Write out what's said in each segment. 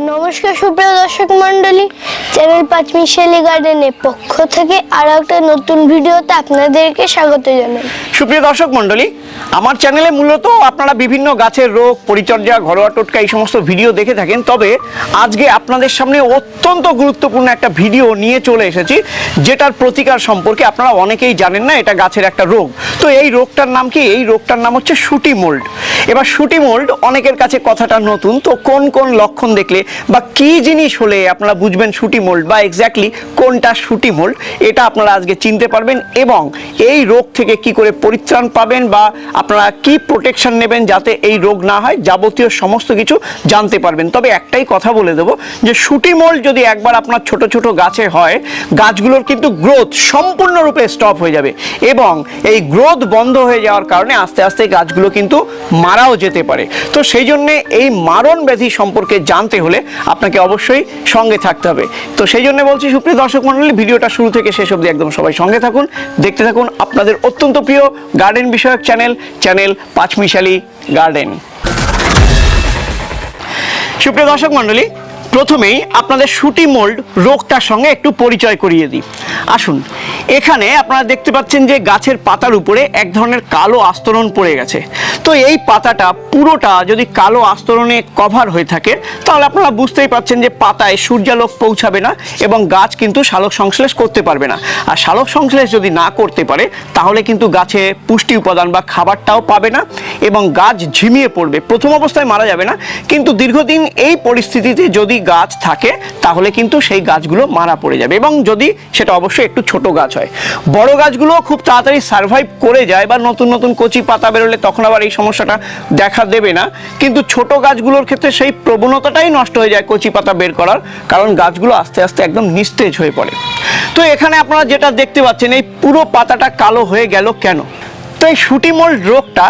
নমস্কার সুপ্রিয় দর্শক মণ্ডলী। চ্যানেল পাঁচমিশালি গার্ডেনের পক্ষ থেকে আরও একটা নতুন ভিডিওতে আপনাদেরকে স্বাগত জানাই। সুপ্রিয় দর্শক মণ্ডলী, আমার চ্যানেলে মূলত আপনারা বিভিন্ন গাছের রোগ, পরিচর্যা, ঘরোয়া টোটকা এই সমস্ত ভিডিও দেখে থাকেন। তবে আজকে আপনাদের সামনে অত্যন্ত গুরুত্বপূর্ণ একটা ভিডিও নিয়ে চলে এসেছি, যেটার প্রতিকার সম্পর্কে আপনারা অনেকেই জানেন না, এটা গাছের একটা রোগ। তো এই রোগটার নাম কি? এই রোগটার নাম হচ্ছে শুটি মোল্ড। এবার শুটি মোল্ড অনেকের কাছে কথাটা নতুন, তো কোন কোন লক্ষণ দেখলে বা কি জিনিস হলে আপনারা বুঝবেন শুটি মোল্ড বা এক্স্যাক্টলি কোনটা শুটি মোল্ড এটা আপনারা আজকে চিনতে পারবেন এবং এই রোগ থেকে কি করে পরিত্রাণ পাবেন বা আপনারা কি প্রোটেকশন নেবেন যাতে এই রোগ না হয়, যাবতীয় সমস্ত কিছু জানতে পারবেন। তবে একটাই কথা বলে দেবো যে শুটি মোল্ড যদি একবার আপনার ছোট ছোট গাছে হয়, গাছগুলোর কিন্তু গ্রোথ সম্পূর্ণরূপে স্টপ হয়ে যাবে এবং এই গ্রোথ বন্ধ হয়ে যাওয়ার কারণে আস্তে আস্তে গাছগুলো কিন্তু মারাও যেতে পারে। তো সেই জন্যে এই মারণ ব্যাধি সম্পর্কে জানতে হলে আপনাকে অবশ্যই সঙ্গে থাকতে হবে। তো সেই জন্য বলছি, সুপ্রিয় দর্শক মন্ডলী ভিডিওটা শুরু থেকে শেষ অবধি একদম সবাই সঙ্গে থাকুন। দেখতে থাকুন আপনাদের অত্যন্ত প্রিয় গার্ডেন বিষয়ক চ্যানেল চ্যানেল পাঁচমিশালি গার্ডেন সুপ্রিয় দর্শক মণ্ডলী, প্রথমেই আপনাদের শুটি মোল্ড রোগটার সঙ্গে একটু পরিচয় করিয়ে দিই। আসুন। এখানে আপনারা দেখতে পাচ্ছেন যে গাছের পাতার উপরে এক ধরনের কালো আস্তরণ পড়ে গেছে। তো এই পাতাটা পুরোটা যদি কালো আস্তরণে কভার হয়ে থাকে, তাহলে আপনারা বুঝতেই পাচ্ছেন যে পাতায় সূর্যালোক পৌঁছাবে না এবং গাছ কিন্তু শালক সংশ্লেষ করতে পারবে না। আর শালক সংশ্লেষ যদি না করতে পারে, তাহলে কিন্তু গাছে পুষ্টি উপাদান বা খাবারটাও পাবে না এবং গাছ ঝিমিয়ে পড়বে। প্রথম অবস্থায় মারা যাবে না, কিন্তু দীর্ঘদিন এই পরিস্থিতিতে যদি গাছ থাকে, তাহলে কিন্তু সেই গাছগুলো মারা পড়ে যাবে এবং যদি সেটা অবশ্যই একটু ছোট গাছ হয়। বড় গাছগুলো খুব তাড়াতাড়ি সার্ভাইভ করে যায় বা নতুন নতুন কচি পাতা বেরোলে তখন আবার এই সমস্যাটা দেখা দেবে না। কিন্তু ছোট গাছগুলোর ক্ষেত্রে সেই প্রবণতাটাই নষ্ট হয়ে যায় কচি পাতা বের করার, কারণ গাছগুলো আস্তে আস্তে একদম নিস্তেজ হয়ে পড়ে। তো এখানে আপনারা যেটা দেখতে পাচ্ছেন, এই পুরো পাতাটা কালো হয়ে গেল কেন? তো এই শুটিমোল্ড রোগটা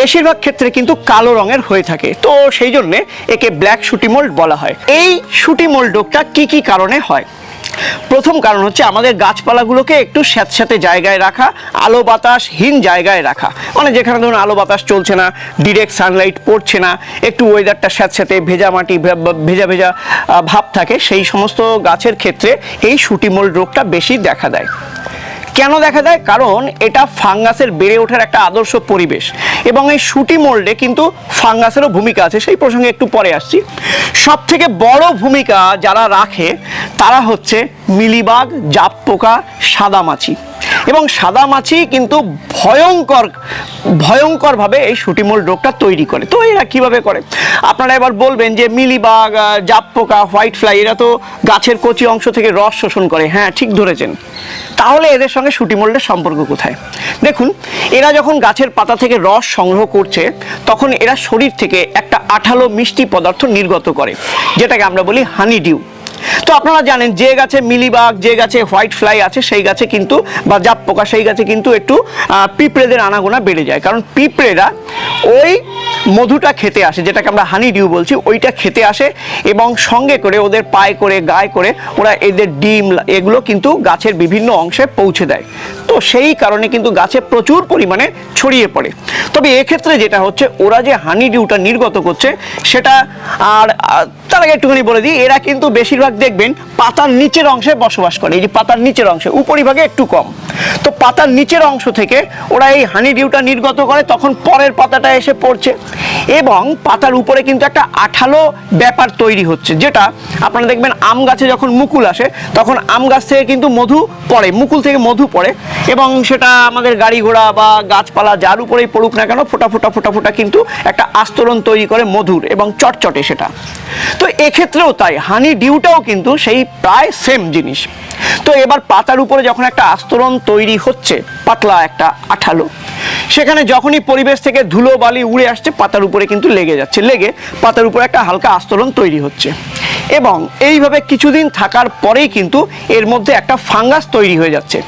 বেশিরভাগ ক্ষেত্রে কিন্তু কালো রঙের হয়ে থাকে। তো সেই জন্যে একে ব্ল্যাক শুটিমোল্ড বলা হয়। এই শুটিমোল্ড রোগটা কি কি কারণে হয়? প্রথম কারণ হচ্ছে আমাদের গাছপালাগুলোকে একটু স্যাঁতস্যাঁতে জায়গায় রাখা, আলো বাতাসহীন জায়গায় রাখা। মানে যেখানে ধরুন আলো বাতাস চলছে না ডিরেক্ট সানলাইট পড়ছে না, একটু ওয়েদারটা স্যাঁতস্যাঁতে ভেজা মাটি ভেজা ভেজা ভাব থাকে, সেই সমস্ত গাছের ক্ষেত্রে এই সুটিমোল রোগটা বেশি দেখা দেয়। কেন দেখা দেয় কারণ এটা ফাঙ্গাসের বেড়ে ওঠার একটা আদর্শ পরিবেশ। এবং এই সুটি মোল্ডে কিন্তু ফাঙ্গাসেরও ভূমিকা আছে, সেই প্রসঙ্গে একটু পরে আসছি। সব থেকে বড় ভূমিকা যারা রাখে, তারা হচ্ছে মিলিবাগ জাপ পোকা সাদামাছি। এবং সাদা মাছি কিন্তু ভয়ঙ্কর, ভয়ঙ্করভাবে এই শুটিমোল রোগটা তৈরি করে। তো এরা কীভাবে করে? আপনারা এবার বলবেন যে মিলিবাগ জাপ পোকা হোয়াইট ফ্লাই এরা তো গাছের কচি অংশ থেকে রস শোষণ করে। হ্যাঁ ঠিক ধরেছেন। তাহলে এদের সঙ্গে শুটিমোল্ডের সম্পর্ক কোথায়? দেখুন, এরা যখন গাছের পাতা থেকে রস সংগ্রহ করছে, তখন এরা শরীর থেকে একটা আঠালো মিষ্টি পদার্থ নির্গত করে, যেটাকে আমরা বলি হানি ডিউ তো আপনারা জানেন যে গাছে মিলিবাগ, যে গাছে হোয়াইট ফ্লাই আছে, সেই গাছে কিন্তু, বা জাপ পোকা, সেই গাছে কিন্তু একটু পিঁপড়েদের আনাগোনা বেড়ে যায়। কারণ পিঁপড়েরা ওই মধুটা খেতে আসে, যেটাকে আমরা হানি ডিউ বলছি, ওইটা খেতে আসে এবং সঙ্গে করে ওদের পায়ে করে, গায়ে করে ওরা এদের ডিম, এগুলো কিন্তু গাছের বিভিন্ন অংশে পৌঁছে দেয়। তো সেই কারণে কিন্তু গাছে প্রচুর পরিমাণে ছড়িয়ে পড়ে। তবে এক্ষেত্রে যেটা হচ্ছে, ওরা যে হানি ডিউটা নির্গত করছে, সেটা আর তার আগে একটুখানি বলে দিই, এরা কিন্তু বেশিরভাগ দেখবেন পাতার নিচের অংশে বসবাস করে, এই যে পাতার নিচের অংশে, উপরিভাগে একটু কম। তো পাতার নিচের অংশ থেকে ওরা এই হানি ডিউটা নির্গত করে, তখন পরের পাতাটা এসে পড়ছে। এবং পাতার উপরে কিন্তু একটা আঠালো ব্যাপার তৈরি হচ্ছে, যেটা আপনারা দেখবেন আম গাছে যখন মুকুল আসে, তখন আম গাছ থেকে কিন্তু মধু পড়ে, মুকুল থেকে মধু পড়ে এবং সেটা আমাদের গাড়ি ঘোড়া বা গাছপালা যার উপরেই পড়ুক না কেন ফোটা ফোটা ফোটা ফোটা কিন্তু একটা আস্তরণ তৈরি করে মধুর এবং চটচটে সেটা। তো এক্ষেত্রেও তাই হানি ডিউটাও কিন্তু সেই প্রায় সেম জিনিস। তো এবার পাতার উপরে যখন একটা আস্তরণ তৈরি হচ্ছে, পাতলা একটা আঠালো সেখানে যখনই পরিবেশ থেকে ধুলো বালি উড়ে আসছে, পাতার উপরে কিন্তু লেগে যাচ্ছে। লেগে পাতার উপরে একটা হালকা আস্তরণ তৈরি হচ্ছে। এবং এইভাবে কিছুদিন থাকার পরেই কিন্তু এর মধ্যে একটা ফাঙ্গাস তৈরি হয়ে যাচ্ছে।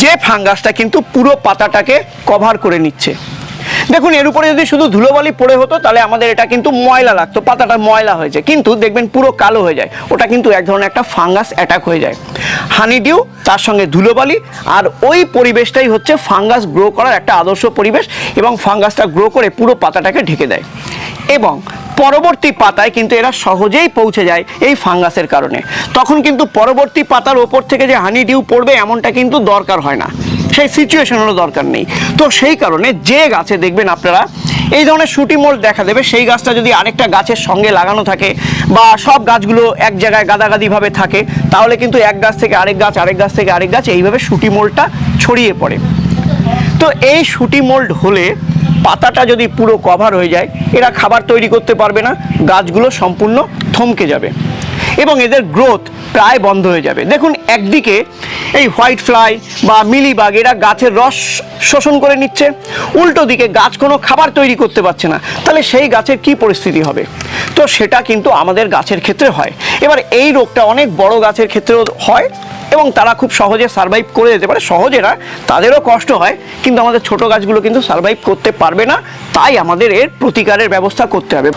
যে ফাঙ্গাসটা কিন্তু পুরো পাতাটাকে কভার করে নিচ্ছে। দেখুন, এর উপরে যদি শুধু ধুলোবালি পড়ে হতো, তাহলে আমাদের এটা কিন্তু ময়লা লাগতো, পাতাটা ময়লা হয়েছে কিন্তু দেখবেন পুরো কালো হয়ে যায়। ওটা কিন্তু এক ধরনের একটা ফাঙ্গাস অ্যাটাক হয়ে যায়। হানিডিউ, তার সঙ্গে ধুলোবালি, আর ওই পরিবেশটাই হচ্ছে ফাঙ্গাস গ্রো করার একটা আদর্শ পরিবেশ, এবং ফাঙ্গাসটা গ্রো করে পুরো পাতাটাকে ঢেকে দেয়। এবং পরবর্তী পাতায় কিন্তু এরা সহজেই পৌঁছে যায় এই ফাঙ্গাসের কারণে। তখন কিন্তু পরবর্তী পাতার ওপর থেকে যে হানি ডিউ পড়বে, এমনটা কিন্তু দরকার হয় না। সেই সিচুয়েশনেরও দরকার নেই। তো সেই কারণে যে গাছে দেখবেন আপনারা, এই ধরনের শুটি মোল্ড দেখা দেবে, সেই গাছটা যদি আরেকটা গাছের সঙ্গে লাগানো থাকে বা সব গাছগুলো এক জায়গায় গাদাগাদিভাবে থাকে, তাহলে কিন্তু এক গাছ থেকে আরেক গাছ আরেক গাছ থেকে আরেক গাছ এইভাবে শুটি মোল্ডটা ছড়িয়ে পড়ে। তো এই শুটি মোল্ড হলে পাতাটা যদি পুরো কভার হয়ে যায়, এরা খাবার তৈরি করতে পারবে না, গাছগুলো সম্পূর্ণ থমকে যাবে। এবং এদের গ্রোথ প্রায় বন্ধ হয়ে যাবে। দেখুন, একদিকে এই হোয়াইট ফ্লাই বা মিলিবাগ, এরা গাছের রস শোষণ করে নিচ্ছে। উল্টো দিকে গাছ কোনো খাবার তৈরি করতে পারছে না। তাহলে সেই গাছের কি পরিস্থিতি হবে? তো সেটা কিন্তু আমাদের গাছের ক্ষেত্রে হয়। এবার এই রোগটা অনেক বড় গাছের ক্ষেত্রেও হয় এবং তারা খুব সহজে সার্ভাইভ করে যেতে পারে। সহজে না তাদেরও কষ্ট হয়, কিন্তু আমাদের ছোট গাছগুলো কিন্তু সার্ভাইভ করতে পারবে না। তাই আমাদের এর প্রতিকারের ব্যবস্থা করতে হবে।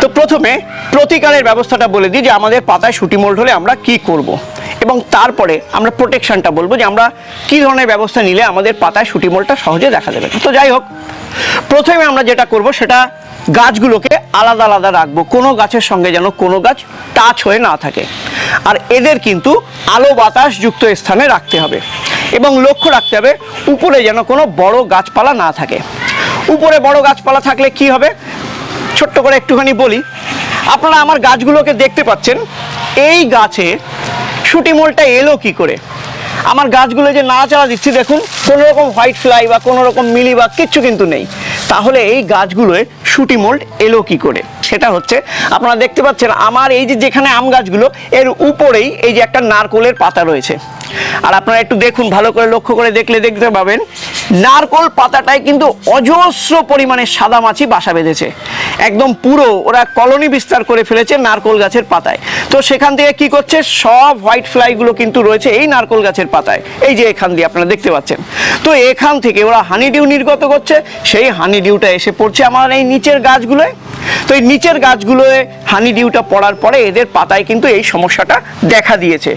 তো প্রথমে প্রতিকারের ব্যবস্থাটা বলে দিই যে আমাদের পাতায় শুটি মোল্ড হলে আমরা কি করব। এবং তারপরে আমরা প্রোটেকশনটা বলব যে আমরা কি ধরনের ব্যবস্থা নিলে আমাদের পাতায় শুটি মোল্ডটা সহজে দেখা দেবে তো যাই হোক, প্রথমে আমরা যেটা করব সেটা গাছগুলোকে আলাদা আলাদা রাখব। কোনো গাছের সঙ্গে যেন কোনো গাছ টাচ হয়ে না থাকে। আর এদের কিন্তু আলো বাতাস যুক্ত স্থানে রাখতে হবে। এবং লক্ষ্য রাখতে হবে উপরে যেন কোনো বড় গাছপালা না থাকে। উপরে বড় গাছপালা থাকলে কি হবে? ছোট্ট করে একটুখানি বলি। আপনারা আমার গাছগুলোকে দেখতে পাচ্ছেন। এই গাছে শুটিমোলটা এলো কি করে? আমার গাছগুলো যে নাড়াচাড়া দিচ্ছি, দেখুন কোনো রকম হোয়াইট ফ্লাই বা কোনো রকম মিলি বা কিচ্ছু কিন্তু নেই। তাহলে এই গাছগুলোয় শুটি মোল্ড এলো কি করে? সেটা হচ্ছে, আপনারা দেখতে পাচ্ছেন, আমার এই যে যেখানে আম গাছগুলো, এর উপরেই এই যে একটা নারকোলের পাতা রয়েছে। আর আপনারা একটু দেখুন, ভালো করে লক্ষ্য করে দেখলে দেখতে পাবেন, নারকোল পাতাটায় কিন্তু অজস্র পরিমাণে সাদা মাছি বাসা বেঁধেছে। একদম পুরো ওরা কলোনি বিস্তার করে ফেলেছে নারকোল গাছের পাতায়। তো সেখান থেকে কি করছে, সব হোয়াইট ফ্লাইগুলো কিন্তু রয়েছে এই নারকোল গাছের পাতায়। এই যে এখান দিয়ে আপনারা দেখতে পাচ্ছেন। তো এখান থেকে ওরা হানি ডিউ নির্গত করছে, সেই হানি ডিউটা এসে পড়ছে আমার এই নিচের গাছগুলোয়। তো এই নিচের গাছগুলোয় হানি ডিউটা পড়ার পরে এদের পাতায় কিন্তু এই সমস্যাটা দেখা দিয়েছে।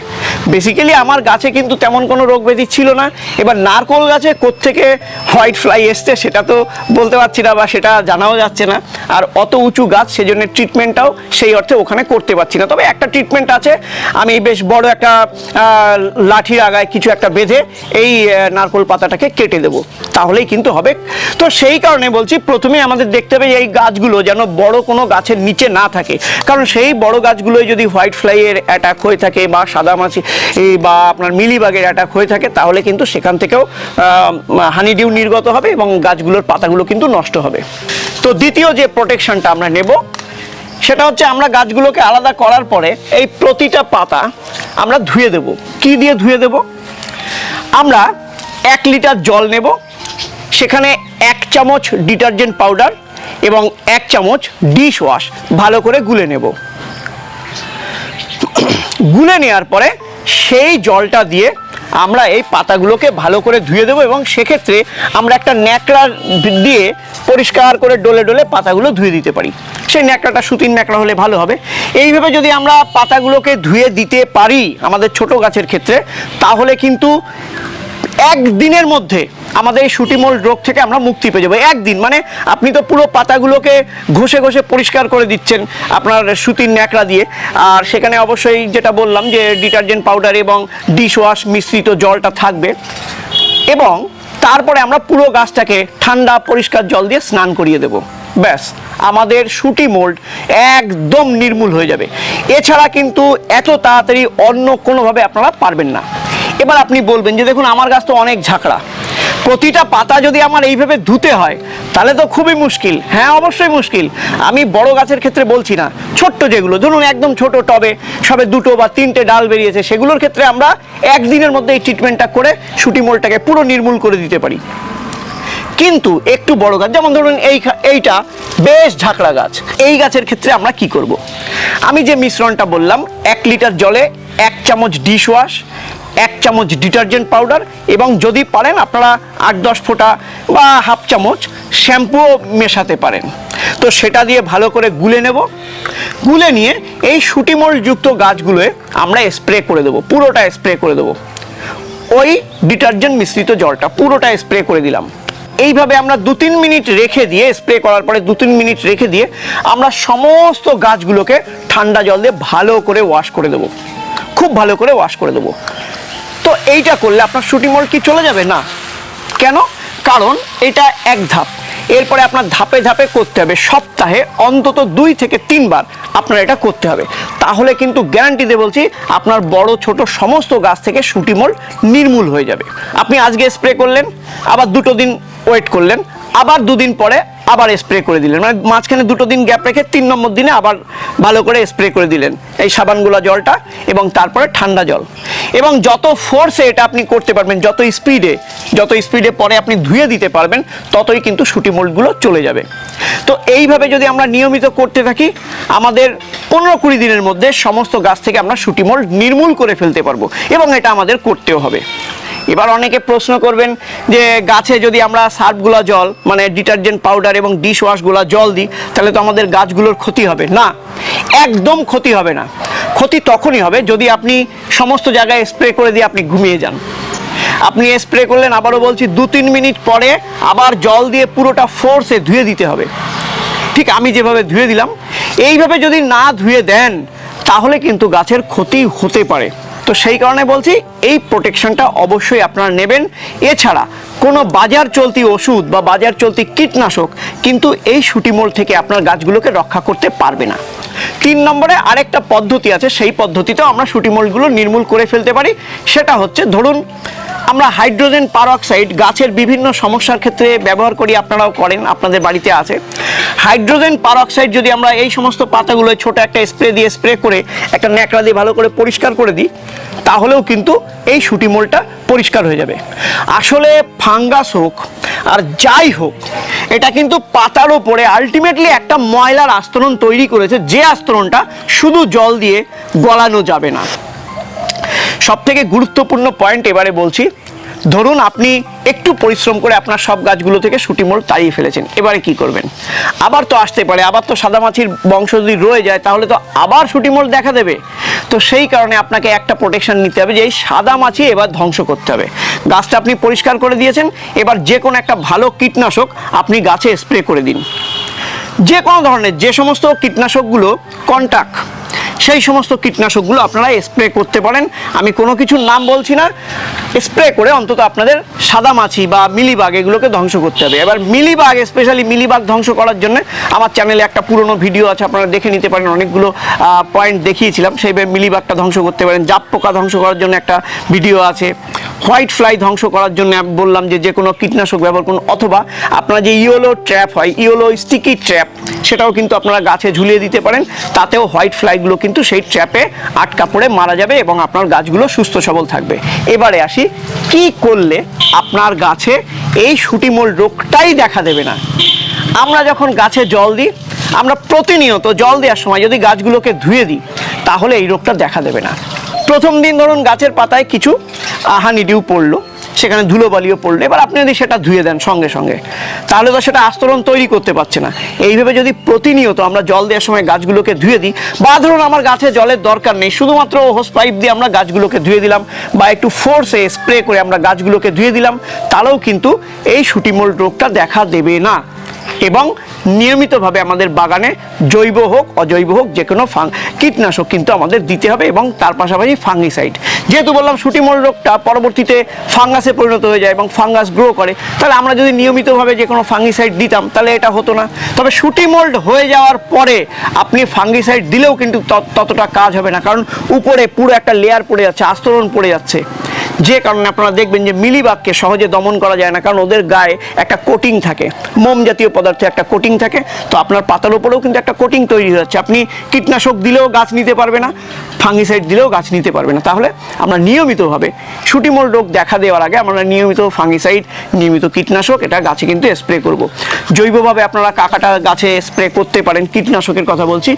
বেসিক্যালি আমার গাছে কিন্তু তেমন কোনো রোগ ব্যাধি ছিল না। এবার নারকোল গাছে কোত্থেকে হোয়াইট ফ্লাই এসছে সেটা তো বলতে পারছি না বা সেটা জানাও যাচ্ছে না। আর অত উঁচু গাছ সেজন্য ট্রিটমেন্টটাও সেই অর্থে ওখানে করতে পারছি না। তবে একটা ট্রিটমেন্ট আছে, আমি বেশ বড় একটা লাঠির আগায় কিছু একটা বেঁধে এই নারকোল পাতাটাকে কেটে দেবো। তাহলেই কিন্তু হবে। তো সেই কারণে বলছি, প্রথমে আমাদের দেখতে হবে এই গাছগুলো যেন বড় কোনো গাছের নিচে না থাকে। কারণ সেই বড় গাছগুলোয় যদি হোয়াইট ফ্লাইয়ের অ্যাটাক হয়ে থাকে বা সাদা মাছি বা আপনার মিলিবাগের অ্যাটাক হয়ে থাকে, তাহলে কিন্তু সেখান থেকেও হানিডিউ নির্গত হবে এবং গাছগুলোর পাতাগুলো কিন্তু নষ্ট হবে। তো দ্বিতীয় যে প্রোটেকশনটা আমরা নেব, সেটা হচ্ছে আমরা গাছগুলোকে আলাদা করার পরে এই প্রতিটা পাতা আমরা ধুয়ে দেব। কি দিয়ে ধুয়ে দেব? আমরা এক লিটার জল নেব, সেখানে এক চামচ ডিটারজেন্ট পাউডার এবং এক চামচ ডিশ ওয়াশ ভালো করে গুলে নেব। গুলে নেওয়ার পরে সেই জলটা দিয়ে আমরা এই পাতাগুলোকে ভালো করে ধুয়ে দেবো এবং সেক্ষেত্রে আমরা একটা ন্যাকড়া দিয়ে পরিষ্কার করে ডলে ডলে পাতাগুলো ধুয়ে দিতে পারি। সেই ন্যাকড়াটা সুতির ন্যাকড়া হলে ভালো হবে। এইভাবে যদি আমরা পাতাগুলোকে ধুয়ে দিতে পারি আমাদের ছোট গাছের ক্ষেত্রে, তাহলে কিন্তু একদিনের মধ্যে আমাদের এই শুটিমোল রোগ থেকে আমরা মুক্তি পেয়ে যাব। একদিন মানে আপনি তো পুরো পাতাগুলোকে ঘষে ঘষে পরিষ্কার করে দিচ্ছেন আপনার সুতির ন্যাকড়া দিয়ে। আর সেখানে অবশ্যই যেটা বললাম যে ডিটারজেন্ট পাউডার এবং ডিশ ওয়াশ মিশ্রিত জলটা থাকবে। এবং তারপরে আমরা পুরো গাছটাকে ঠান্ডা পরিষ্কার জল দিয়ে স্নান করিয়ে দেব। ব্যাস, আমাদের শুটি মোল্ড একদম নির্মূল হয়ে যাবে। এছাড়া কিন্তু এত তাড়াতাড়ি অন্য কোনোভাবে আপনারা পারবেন না। এবার আপনি বলবেন যে দেখুন, আমার গাছ তো অনেক ঝাঁকড়া। প্রতিটা পাতা যদি আমার এইভাবে ধুতে হয়, তাহলে তো খুবই মুশকিল। হ্যাঁ অবশ্যই মুশকিল। আমি বড় গাছের ক্ষেত্রে বলছি না, ছোট্ট যেগুলো। ধরুন, একদম ছোট টবে সবে দুটো বা তিনটে ডাল বেরিয়েছে, সেগুলোর ক্ষেত্রে আমরা একদিনের মধ্যে এই ট্রিটমেন্টটা করে শুটি মোলটাকে পুরো নির্মূল করে দিতে পারি। কিন্তু একটু বড় গাছ, যেমন ধরুন এই এইটা বেশ ঝাঁকড়া গাছ। এই গাছের ক্ষেত্রে আমরা কি করব। আমি যে মিশ্রণটা বললাম, এক লিটার জলে এক চামচ ডিশ ওয়াশ এক চামচ ডিটারজেন্ট পাউডার এবং যদি পারেন আপনারা আট দশ ফোঁটা বা হাফ চামচ শ্যাম্পুও মেশাতে পারেন। তো সেটা দিয়ে ভালো করে গুলে নেব। গুলে নিয়ে এই সুটিমল যুক্ত গাছগুলোয় আমরা স্প্রে করে দেবো, পুরোটা স্প্রে করে দেবো। ওই ডিটারজেন্ট মিশ্রিত জলটা পুরোটা স্প্রে করে দিলাম। এইভাবে আমরা দু তিন মিনিট রেখে দিয়ে স্প্রে করার পরে দু তিন মিনিট রেখে দিয়ে আমরা সমস্ত গাছগুলোকে ঠান্ডা জল দিয়ে ভালো করে ওয়াশ করে দেবো। খুব ভালো করে ওয়াশ করে দেবো। তো এইটা করলে আপনার শুটিং মল কি চলে যাবে? না। কেন? কারণ এটা এক ধাপ। এরপরে আপনার ধাপে ধাপে করতে হবে। সপ্তাহে অন্তত দুই থেকে তিনবার আপনার এটা করতে হবে। তাহলে কিন্তু গ্যারান্টি বলছি, আপনার বড়, ছোট সমস্ত গাছ থেকে শুটি মোল্ড নির্মূল হয়ে যাবে। আপনি আজকে স্প্রে করলেন, আবার দুটো দিন ওয়েট করলেন আবার দুদিন পরে আবার স্প্রে করে দিলেন। মানে মাঝখানে দুটো দিন গ্যাপ রেখে তিন নম্বর দিনে আবার ভালো করে স্প্রে করে দিলেন এই সাবানগুলা জলটা এবং তারপরে ঠান্ডা জল। এবং যত ফোর্সে এটা আপনি করতে পারবেন, যত স্পিডে যত স্পিডে পরে আপনি ধুয়ে দিতে পারবেন, ততই কিন্তু সুটি মোল্ডগুলো চলে যাবে। তো এইভাবে যদি আমরা নিয়মিত করতে থাকি, আমাদের পনেরো কুড়ি দিনের মধ্যে সমস্ত গাছ থেকে আমরা সুটি মোল্ড নির্মূল করে ফেলতে পারব এবং এটা আমাদের করতেও হবে। এবার অনেকে প্রশ্ন করবেন যে গাছে যদি আমরা সার্ফগুলো জল মানে ডিটারজেন্ট পাউডার এবং ডিশ ওয়াশগুলো জল দিই, তাহলে তো আমাদের গাছগুলোর ক্ষতি হবে। না, একদম ক্ষতি হবে না। ক্ষতি তখনই হবে যদি আপনি সমস্ত জায়গায় স্প্রে করে দিয়ে আপনি ঘুমিয়ে যান। আপনি স্প্রে করলেন, আবারও বলছি দু তিন মিনিট পরে আবার জল দিয়ে পুরোটা ফোর্সে ধুয়ে দিতে হবে। ঠিক আমি যেভাবে ধুয়ে দিলাম, এইভাবে যদি না ধুয়ে দেন, তাহলে কিন্তু গাছের ক্ষতি হতে পারে। তো সেই কারণে বলছি, এই প্রোটেকশনটা অবশ্যই আপনারা নেবেন। এছাড়া কোনো বাজার চলতি ওষুধ বা বাজার চলতি কীটনাশক কিন্তু এই সুটিমোল থেকে আপনার গাছগুলোকে রক্ষা করতে পারবে না। তিন নম্বরে আরেকটা পদ্ধতি আছে, সেই পদ্ধতিতেও আমরা সুটিমোলগুলো নির্মূল করে ফেলতে পারি। সেটা হচ্ছে, ধরুন আমরা হাইড্রোজেন পারঅক্সাইড গাছের বিভিন্ন সমস্যার ক্ষেত্রে ব্যবহার করি, আপনারাও করেন, আপনাদের বাড়িতে আছে। হাইড্রোজেন পারঅক্সাইড যদি আমরা এই সমস্ত পাতাগুলো ছোট একটা স্প্রে দিয়ে স্প্রে করে, একটা ন্যাকড়া দিয়ে ভালো করে পরিষ্কার করে দিই, তাহলেও কিন্তু এই সুটিমোলটা পরিষ্কার হয়ে যাবে। আসলে ফাঙ্গাস হোক আর যাই হোক, এটা কিন্তু পাতার ওপরে আলটিমেটলি একটা ময়লার আস্তরণ তৈরি করেছে, যে আস্তরণটা শুধু জল দিয়ে গলানো যাবে না। সব থেকে গুরুত্বপূর্ণ পয়েন্ট এবারে বলছি, ধরুন আপনি একটু পরিশ্রম করে আপনার সব গাছগুলো থেকে সুটিমোল তাড়িয়ে ফেলেছেন, এবারে কি করবেন? আবার তো আসতে পারে, আবার তো সাদামাছির বংশ যদি রয়ে যায়, তাহলে তো আবার সুটি সুটিমোল দেখা দেবে। তো সেই কারণে আপনাকে একটা প্রোটেকশন নিতে হবে যে, এই সাদা মাছি এবার ধ্বংস করতে হবে। গাছটা আপনি পরিষ্কার করে দিয়েছেন, এবার যে কোনো একটা ভালো কীটনাশক আপনি গাছে স্প্রে করে দিন। যে কোনো ধরনের, যে সমস্ত কীটনাশকগুলো কন্টাক্ট সেই সমস্ত কীটনাশকগুলো আপনারা স্প্রে করতে পারেন। আমি কোনো কিছুর নাম বলছি না। স্প্রে করে অন্তত আপনাদের সাদা মাছি বা মিলিবাগ এগুলোকে ধ্বংস করতে হবে। এবার মিলিবাগ স্পেশালি মিলিবাগ ধ্বংস করার জন্য আমার চ্যানেলে একটা পুরনো ভিডিও আছে, আপনারা দেখে নিতে পারেন। অনেকগুলো পয়েন্ট দেখিয়েছিলাম। সেইভাবে মিলিবাগটা ধ্বংস করতে পারেন। জাপ পোকা ধ্বংস করার জন্য একটা ভিডিও আছে। হোয়াইট ফ্লাই ধ্বংস করার জন্য বললাম যে যে কোনো কীটনাশক ব্যবহার করুন। অথবা আপনার যে ইয়োলো ট্র্যাপ হয়, ইয়োলো স্টিকি ট্র্যাপ সেটাও কিন্তু আপনারা গাছে ঝুলিয়ে দিতে পারেন। তাতেও হোয়াইট ফ্লাইগুলো কিন্তু সেই ট্র্যাপে আটকা পড়ে মারা যাবে এবং আপনার গাছগুলো সুস্থ সবল থাকবে। এবারে আসি, কি করলে আপনার গাছে এই সুটিমোল রোগটাই দেখা দেবে না? আমরা যখন গাছে জল দিই, আমরা প্রতিনিয়ত জল দেওয়ার সময় যদি গাছগুলোকে ধুয়ে দিই, তাহলে এই রোগটা দেখা দেবে না। প্রথম দিন ধরুন গাছের পাতায় কিছু হানি ডিউ পড়ল সেখানে ধুলো বালিও পড়লে, এবার আপনি যদি সেটা ধুয়ে দেন সঙ্গে সঙ্গে, তাহলে তো সেটা আস্তরণ তৈরি করতে পারছে না। এইভাবে যদি প্রতিনিয়ত আমরা জল দেওয়ার সময় গাছগুলোকে ধুয়ে দিই, বা ধরুন আমার গাছে জলের দরকার নেই, শুধুমাত্র হোস পাইপ দিয়ে আমরা গাছগুলোকে ধুয়ে দিলাম, বা একটু ফোর্সে স্প্রে করে আমরা গাছগুলোকে ধুয়ে দিলাম, তাহলেও কিন্তু এই সুটিমোল রোগটা দেখা দেবে না। এবং নিয়মিতভাবে আমাদের বাগানে জৈব হোক, অজৈব হোক, যে কোনো ফাং কীটনাশক কিন্তু আমাদের দিতে হবে এবং তার পাশাপাশি ফাঙ্গিসাইড। যেহেতু বললাম সুটিমোল রোগটা পরবর্তীতে ফাঙ্গাসে পরিণত হয়ে যায় এবং ফাঙ্গাস গ্রো করে, তাহলে আমরা যদি নিয়মিতভাবে যে কোনো ফাঙ্গিসাইড দিতাম, তাহলে এটা হতো না। তবে সুটিমোল্ড হয়ে যাওয়ার পরে আপনি ফাঙ্গিসাইড দিলেও কিন্তু ততটা কাজ হবে না, কারণ উপরে পুরো একটা লেয়ার পড়ে যাচ্ছে, আস্তরণ পড়ে যাচ্ছে। যে কারণে আপনারা দেখবেন যে মিলিবাগকে সহজে দমন করা যায় না, কারণ ওদের গায়ে একটা কোটিং থাকে। মোম জাতীয় পদার্থে একটা কোটিং থাকে। তো আপনার পাতার উপরেও কিন্তু একটা কোটিং তৈরি হয়ে যাচ্ছে। আপনি কীটনাশক দিলেও গাছ নিতে পারবে না ফাঙ্গিসাইড দিলেও গাছ নিতে পারবে না। তাহলে আমরা নিয়মিতভাবে সুটিমোল রোগ দেখা দেওয়ার আগে আমরা নিয়মিত ফাঙ্গিসাইড নিয়মিত কীটনাশক এটা গাছে কিন্তু স্প্রে করব। জৈবভাবে আপনারা কাকাটা গাছে স্প্রে করতে পারেন, কীটনাশকের কথা বলছি।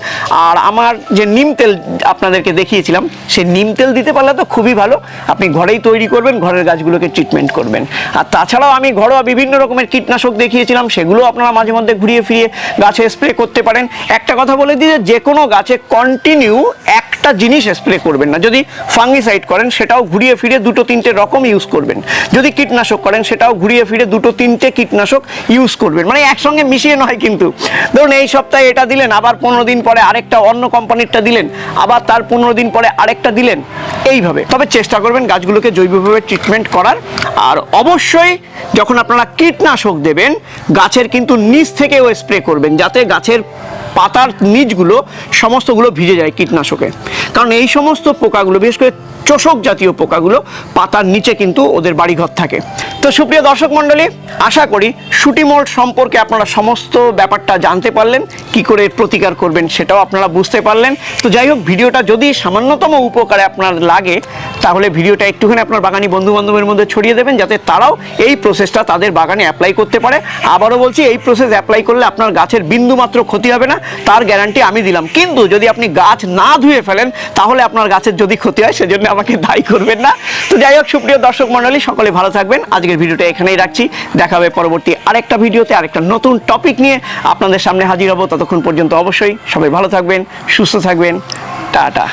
আর আমার যে নিম তেল আপনাদেরকে দেখিয়েছিলাম সেই নিম তেল দিতে পারলে তো খুবই ভালো। আপনি ঘরেই তৈরি করবেন, ঘরের গাছগুলোকে ট্রিটমেন্ট করবেন। আর তাছাড়াও আমি ঘরোয়া বিভিন্ন রকমের কীটনাশক দেখিয়েছিলাম, সেগুলো আপনারা মাঝে মধ্যে ঘুরিয়ে ফিরিয়ে গাছে স্প্রে করতে পারেন। একটা কথা বলে দিই যে কোনো গাছে কন্টিনিউ এক একটা জিনিস স্প্রে করবেন না। যদি ফাঙ্গিসাইড করেন, সেটাও ঘুরিয়ে ফিরে দুটো তিনটে রকম ইউজ করবেন। যদি কীটনাশক করেন, সেটাও ঘুরিয়ে ফিরে দুটো তিনটে কীটনাশক ইউজ করবেন। মানে একসঙ্গে মিশিয়ে নয় কিন্তু। ধরুন এই সপ্তাহে এটা দিলেন, আবার পনেরো দিন পরে আরেকটা অন্য কোম্পানিরটা দিলেন, আবার তার পনেরো দিন পরে আরেকটা দিলেন, এইভাবে। তবে চেষ্টা করবেন গাছগুলোকে জৈবভাবে ট্রিটমেন্ট করার। আর অবশ্যই যখন আপনারা কীটনাশক দেবেন, গাছের কিন্তু নিচ থেকেও স্প্রে করবেন, যাতে গাছের পাতার নিচগুলো সমস্তগুলো ভিজে যায় কীটনাশকে। কারণ এই সমস্ত পোকাগুলো বিশেষ করে চোষক জাতীয় পোকাগুলো পাতার নিচে কিন্তু ওদের বাড়িঘর থাকে। তো সুপ্রিয় দর্শক মণ্ডলী, আশা করি শুটি মোল্ড সম্পর্কে আপনারা সমস্ত ব্যাপারটা জানতে পারলেন, কি করে প্রতিকার করবেন সেটাও আপনারা বুঝতে পারলেন। তো যাই হোক, ভিডিওটা যদি সামান্যতম উপকারে আপনার লাগে, তাহলে ভিডিওটা একটুখানি আপনার বাগানি বন্ধু বান্ধবের মধ্যে ছড়িয়ে দেবেন, যাতে তারাও এই প্রসেসটা তাদের বাগানে অ্যাপ্লাই করতে পারে। আবারও বলছি, এই প্রসেস অ্যাপ্লাই করলে আপনার গাছের বিন্দুমাত্র ক্ষতি হবে না, তার গ্যারান্টি আমি দিলাম। কিন্তু যদি আপনি গাছ না ধুয়ে ফেলেন, তাহলে আপনার গাছের যদি ক্ষতি হয়, সেজন্য আমাকে দায়ী করবেন না। তো যাই হোক, সুপ্রিয় দর্শক মন্ডলী সকলে ভালো থাকবেন। আজকের ভিডিওটা এখানেই রাখছি। দেখা হবে পরবর্তী আরেকটা ভিডিওতে, আরেকটা নতুন টপিক নিয়ে আপনাদের সামনে হাজির হব। ততক্ষণ পর্যন্ত অবশ্যই সবাই ভালো থাকবেন, সুস্থ থাকবেন। টাটা।